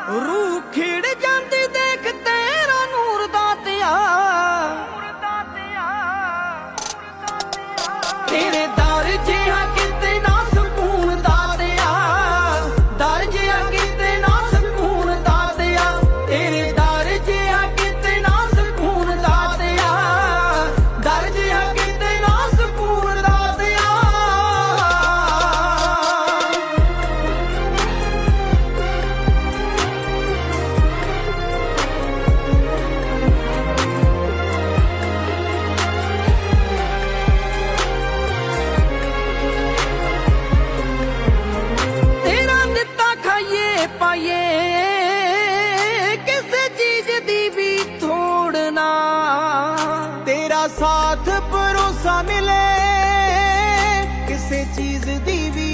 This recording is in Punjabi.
ਰੂਹ ਖਿੜ ਜਾਂਦੀ ਦੇਖ ਤੇਰਾ ਨੂਰ ਦਾਤਿਆ ਨੂਰ ਦਾਤਿਆ ਤੇਰੇ ਸਾਥ ਭਰੋਸਾ ਮਿਲੇ ਕਿਸੇ ਚੀਜ਼ ਦੀ ਵੀ